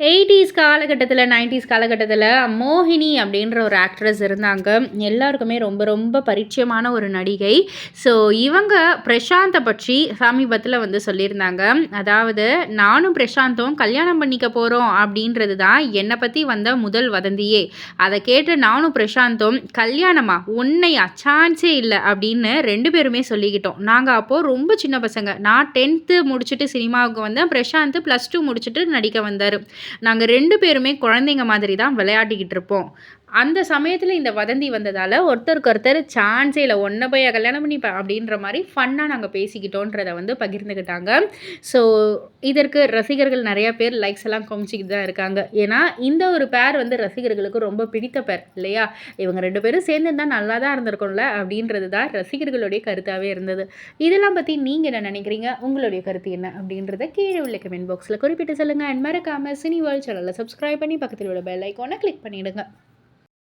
Eighties காலகட்டத்தில் nineties காலகட்டத்தில் மோகினி அப்படின்ற ஒரு ஆக்ட்ரஸ் இருந்தாங்க. எல்லாருக்குமே ரொம்ப ரொம்ப பரிச்சயமான ஒரு நடிகை. ஸோ இவங்க பிரசாந்தை பற்றி சமீபத்தில் வந்து சொல்லியிருந்தாங்க. அதாவது நானும் பிரசாந்தும் கல்யாணம் பண்ணிக்க போகிறோம் அப்படின்றது தான் என்னை பற்றி வந்த முதல் வதந்தியே. அதை கேட்டு நானும் பிரசாந்தும் கல்யாணமா? உன்னையா சான்ஸே இல்லை அப்படின்னு ரெண்டு பேருமே சொல்லிக்கிட்டோம். நாங்கள் அப்போது ரொம்ப சின்ன பசங்க. நான் டென்த்து முடிச்சுட்டு சினிமாவுக்கு வந்தேன். பிரசாந்த் ப்ளஸ் டூ முடிச்சுட்டு நடிக்க வந்தார். நாங்கள் ரெண்டு பேருமே குழந்தைங்க மாதிரி தான் விளையாடிக்கிட்டு இருப்போம். அந்த சமயத்தில் இந்த வதந்தி வந்ததால் ஒருத்தருக்கு ஒருத்தர் சான்ஸே இல்லை ஒன்றை போய் கல்யாணம் பண்ணிப்பேன் அப்படின்ற மாதிரி ஃபன்னாக நாங்கள் பேசிக்கிட்டோன்றதை வந்து பகிர்ந்துக்கிட்டாங்க. ஸோ இதற்கு ரசிகர்கள் நிறையா பேர் லைக்ஸ் எல்லாம் குமிச்சிக்கிட்டு தான் இருக்காங்க. ஏன்னா இந்த ஒரு பேர் வந்து ரசிகர்களுக்கு ரொம்ப பிடித்த பேர் இல்லையா? இவங்க ரெண்டு பேரும் சேர்ந்துருந்தால் நல்லா தான் இருந்திருக்கும்ல அப்படின்றது தான் ரசிகர்களுடைய கருத்தாகவே இருந்தது. இதெல்லாம் பற்றி நீங்கள் என்ன நினைக்கிறீங்க? உங்களுடைய கருத்து என்ன? அப்படின்றத கீழே உள்ள கமெண்ட் பாக்ஸில் குறிப்பிட்டு சொல்லுங்கள் அண்ட் மறக்காமல் சினி வேர்ல்ட் சேனலில் சப்ஸ்கிரைப் பண்ணி பக்கத்தில் உள்ள பெல் ஐக்கானை கிளிக் பண்ணிவிடுங்க